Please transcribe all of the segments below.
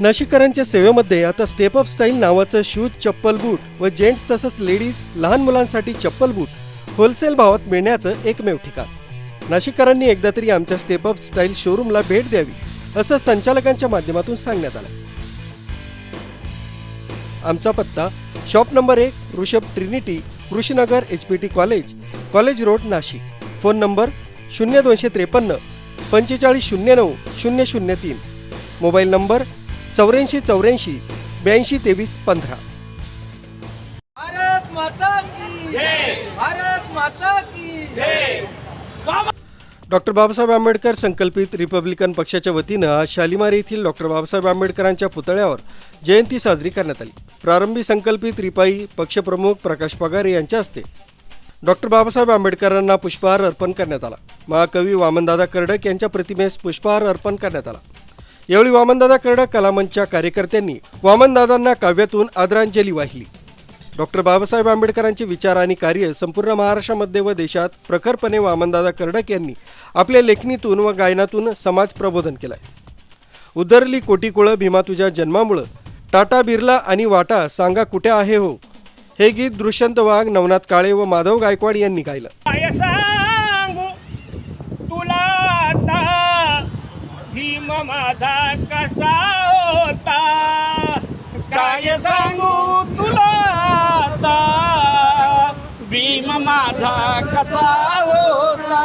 नाशिककरांच्या सेवेमध्ये आता step up style नावाचं शूज चप्पल बूट व जेंट्स तसंच लेडीज लहान मुलांसाठी चप्पल बूट होलसेल भावात मिळण्याचं एकमेव ठिकाण. नाशिककरांनी एकदा तरी आमच्या स्टेप अप स्टाईल शोरूमला भेट द्यावी असं संचालकांच्या माध्यमातून सांगण्यात आलं. आमचा पत्ता शॉप नंबर एक Rishabh Trinity Krishinagar H P T college college road Nashik. Phone number शून्य दोनशे त्रेपन्न पंचेचाळीस शून्य नऊ शून्य शून्य तीन. मोबाईल नंबर चौऱ्याऐंशी चौऱ्याऐंशी ब्याऐंशी तेवीस पंधरा. भारत माता की भारत माता की डॉक्टर बाबासाहेब आंबेडकर संकल्पित रिपब्लिकन पक्षाच्या वतीनं आज शालिमार येथील डॉक्टर बाबासाहेब आंबेडकरांच्या पुतळ्यावर जयंती साजरी करण्यात आली. प्रारंभी संकल्पित रिपाई पक्षप्रमुख प्रकाश पगारे यांच्या हस्ते डॉक्टर बाबासाहेब आंबेडकरांना पुष्पहार अर्पण करण्यात आला. महाकवी वामनदादा कर्डक यांच्या प्रतिमेस पुष्पहार अर्पण करण्यात आला. यावेळी वामनदादा कर्डक कलामंचच्या कार्यकर्त्यांनी वामनदादांना काव्यातून आदरांजली वाहिली. डॉक्टर बाबासाहेब आंबेडकरांचे विचार आणि कार्य संपूर्ण महाराष्ट्रामध्ये व देशात प्रखरपणे वामनदादा कर्डक यांनी आपल्या लेखणीतून व गायनातून समाज प्रबोधन केलंय. उदरली कोटी कुळं भीमा तुझ्या जन्मामुळं टाटा बिर्ला आणि वाटा सांगा कुठे आहे हो? हे गीत दृश्यंत वाघ नवनाथ काळे व माधव गायकवाड यांनी गायलं काय सांगू तुला आता भीम माझा कसा होता? काय सांगू तुला आता? भीम माझा कसा होता?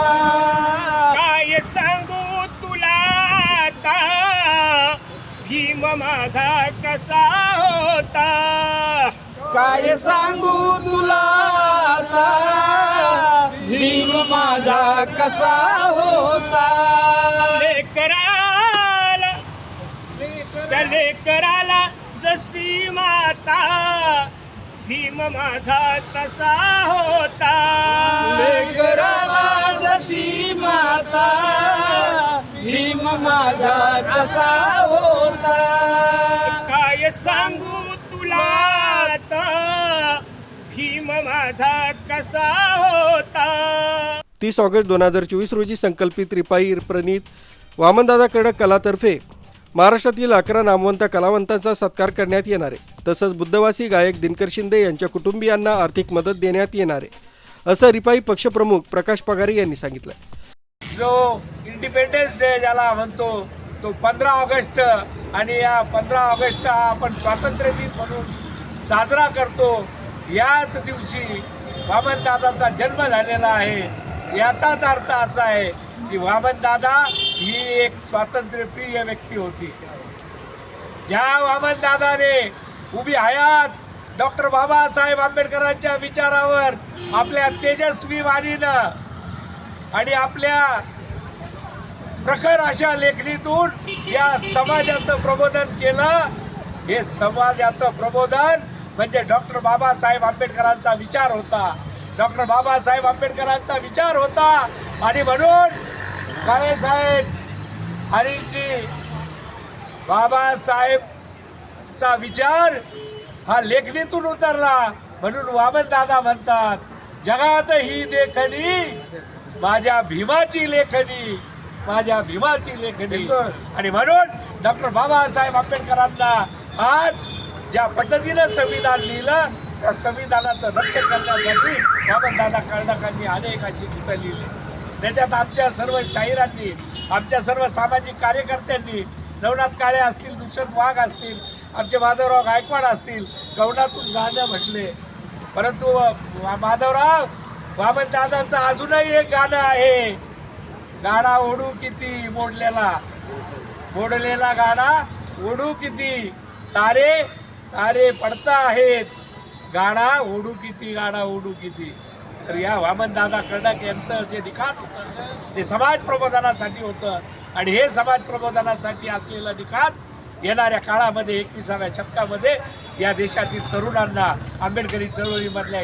काय सांगू तुला आता? भीम माझा कसा होता? काय सांगू तुला आता? भीम माझा कसा होता? त्या लेकराला जशी माता. भीम माझा तसा होता. लेकराला जशी माता. भीम माझा कसा होता. काय सांगू तुला आता? भीम माझा कसा होता? तीस ऑगस्ट दोन हजार चोवीस रोजी संकल्पित रिपाई प्रणीत वामनदादा कडक कलातर्फे महाराष्ट्रातील अकरा नामवंत कलावंतांचा सत्कार करण्यात येणार आहे. तसंच बुद्धवासी गायक दिनकर शिंदे यांच्या कुटुंबियांना आर्थिक मदत देण्यात येणार आहे. असं रिपाई पक्षप्रमुख प्रकाश पगारे यांनी सांगितलं. जो इंडिपेंडन्स डे ज्याला म्हणतो तो पंधरा ऑगस्ट आणि या पंधरा ऑगस्ट हा आपण स्वातंत्र्य दिन म्हणून साजरा करतो. याच दिवशी वामनदादाचा जन्म झालेला आहे. याचाच अर्थ असा आहे की वामनदादा ही एक स्वातंत्र्यप्रिय व्यक्ती होती. ज्या वामनदादाने उभी हयात डॉक्टर बाबासाहेब आंबेडकरांच्या विचारावर आपल्या तेजस्वी वाणीनं आणि आपल्या प्रखर अशा लेखणीतून या समाजाचं प्रबोधन केलं. हे समाजाचं प्रबोधन म्हणजे डॉक्टर बाबासाहेब आंबेडकरांचा विचार होता. डॉक्टर बाबासाहेब आंबेडकरांचा विचार होता आणि म्हणून काळेसाहेब हरीजी बाबासाहेबचा विचार हा लेखणीतून उतरला. म्हणून वामनदादा म्हणतात जगात ही देखणी माझ्या भीमाची लेखणी माझ्या भीमाची लेखणी. आणि म्हणून डॉक्टर बाबासाहेब आंबेडकरांना आज ज्या पद्धतीनं संविधान लिहिलं त्या संविधानाचं रक्षण करण्यासाठी बाबादादा कर्णकांनी अनेक अशी गीतं लिहिली. त्याच्यात आमच्या सर्व शाहिरांनी आमच्या सर्व सामाजिक कार्यकर्त्यांनी नवनाथ काळे असतील दुष्यंत वाघ असतील आमचे माधवराव गायकवाड असतील गवणातून गाणं म्हटले. परंतु माधवराव वामनदादांचं अजूनही एक गाणं आहे. गाणा ओढू किती मोडलेला. मोडलेला गाणा ओढू किती. तारे तारे पडता आहेत. गाणा ओढू किती गाणा ओढू किती. तर या वामनदादा कर्डक यांचं जे लिखाण होतं ते समाज प्रबोधनासाठी होतं. आणि हे समाज प्रबोधनासाठी असलेलं लिखाण येणाऱ्या काळामध्ये एकविसाव्या शतकामध्ये या देशातील तरुणांना आंबेडकरी चळवळीमधल्या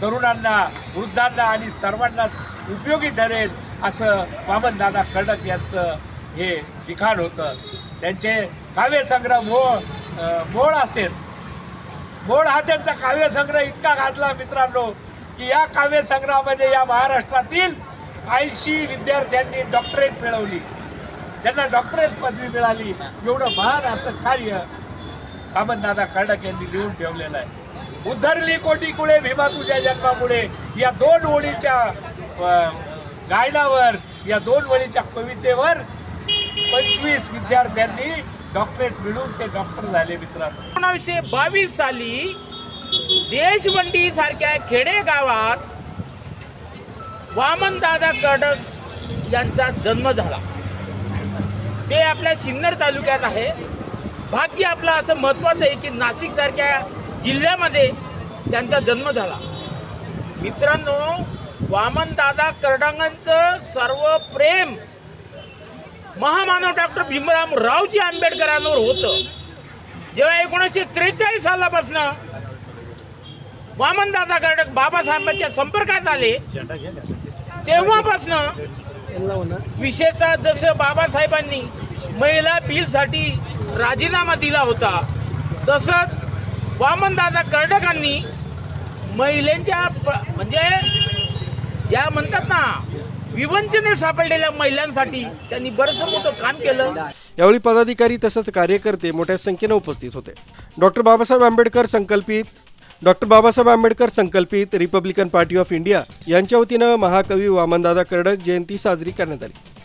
तरुणांना वृद्धांना आणि सर्वांनाच उपयोगी ठरेल असं वामनदादा कर्डक यांचं हे लिखाण होतं. त्यांचे काव्यसंग्रह मोळ मोळ असेल. मोड हा त्यांचा काव्यसंग्रह इतका गाजला मित्रांनो की या काव्यसंग्रहामध्ये या महाराष्ट्रातील ऐंशी विद्यार्थ्यांनी डॉक्टरेट मिळवली. त्यांना डॉक्टरेट पदवी मिळाली एवढं महान असं कार्य दादा खडक यांनी लिहून ठेवलेलं आहे. उद्धरली कोटी कुळे भीमा तुझ्या जन्मामुळे या दोन ओळीच्या गायनावर या दोन ओळीच्या कवितेवर पंचवीस विद्यार्थ्यांनी डॉक्टरेट मिळून ते डॉक्टर झाले मित्रांनो. एकोणावीसशे बावीस साली देशबंडी सारख्या खेडेगावात वामनदादा कडक यांचा जन्म झाला. ते आपल्या सिन्नर तालुक्यात आहे. भाग्य आपलं असं महत्वाचं आहे की नाशिक सारख्या जिल्ह्यामध्ये त्यांचा जन्म झाला. मित्रांनो वामनदादा कर्डांगांचं सर्व प्रेम महामानव डॉक्टर भीमराम रावजी आंबेडकरांवर होतं. जेव्हा एकोणीसशे त्रेचाळीस सालापासून वामनदादा कर्डक बाबासाहेबांच्या संपर्कात आले. तेव्हापासनं विशेषतः जसं बाबासाहेबांनी महिला बिलसाठी राजीनामा दिला होता तसंच वामनदादा कर्डकांनी महिलांच्या प- म्हणजे ज्या म्हणतात ना विवंचने सापडलेल्या महिलांसाठी त्यांनी बरंच मोठं काम केलं. यावेळी पदाधिकारी तसंच कार्यकर्ते मोठ्या संख्येनं उपस्थित होते. डॉक्टर बाबासाहेब आंबेडकर संकल्पित डॉक्टर बाबासाहेब आंबेडकर संकल्पित रिपब्लिकन पार्टी ऑफ इंडिया यांच्या वतीनं महाकवी वामनदादा कर्डक जयंती साजरी करण्यात आली.